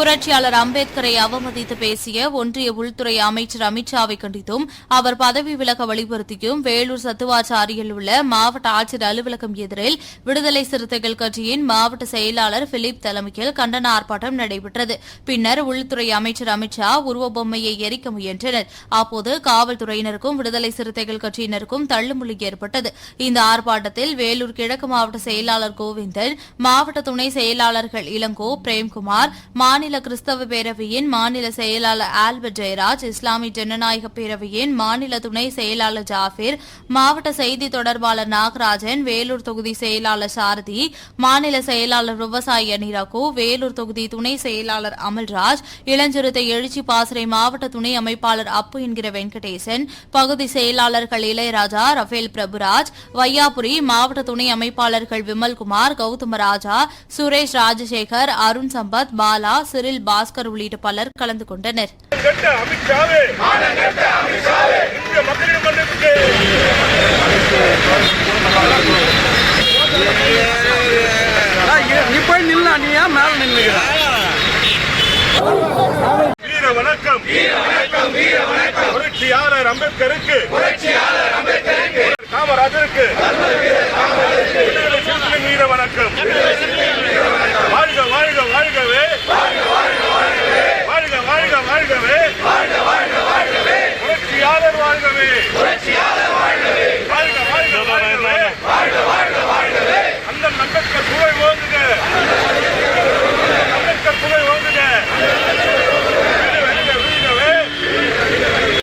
புரட்சியாளர் அம்பேத்கரை அவமதித்து பேசிய ஒன்றிய உள்துறை அமைச்சர் அமித்ஷாவை கண்டித்தும் அவர் பதவி விலக வலியுறுத்தியும் வேலூர் சத்துவாச்சாரியில் உள்ள மாவட்ட ஆட்சியர் அலுவலகம் எதிரில் விடுதலை சிறுத்தைகள் கட்சியின் மாவட்ட செயலாளர் பிலிப் தலைமையில் கண்டன ஆர்ப்பாட்டம் நடைபெற்றது. பின்னர் உள்துறை அமைச்சர் அமித்ஷா உருவபொம்மையை எரிக்க முயன்றனர். அப்போது காவல்துறையினருக்கும் விடுதலை சிறுத்தைகள் கட்சியினருக்கும் தள்ளுமுள்ளி ஏற்பட்டது. இந்த ஆர்ப்பாட்டத்தில் வேலூர் கிழக்கு மாவட்ட செயலாளர் கோவிந்தன் மாவட்ட துணை செயலாளர்கள் இளங்கோ பிரேம்குமார் மாநில கிறிஸ்தவ பேரவையின் மாநில செயலாளர் ஆல்பர்ட் ஜெயராஜ் இஸ்லாமிய ஜனநாயக பேரவையின் மாநில துணை செயலாளர் ஜாஃபிர் மாவட்ட செய்தி தொடர்பாளர் நாகராஜன் வேலூர் தொகுதி செயலாளர் சாரதி மாநில செயலாளர் விவசாயி அனிரகு வேலூர் தொகுதி துணை செயலாளர் அமல்ராஜ் இளஞ்சிறுத்தை எழுச்சி பாசறை மாவட்ட துணை அமைப்பாளர் அப்பு என்கிற வெங்கடேசன் பகுதி செயலாளர்கள் இளையராஜா ரஃபேல் பிரபுராஜ் வையாபுரி மாவட்ட துணை அமைப்பாளர்கள் விமல்குமார் கௌதம ராஜா சுரேஷ் ராஜசேகர் அருண் சம்பத் பாலா சிறில் பாஸ்கர் உள்ளிட்ட பலர் கலந்து கொண்டனர். கெட்ட அமித்ஷாவே இந்திய மேல புரட்சியாளர் அம்பேத்கருக்கு. காமராஜருக்கு.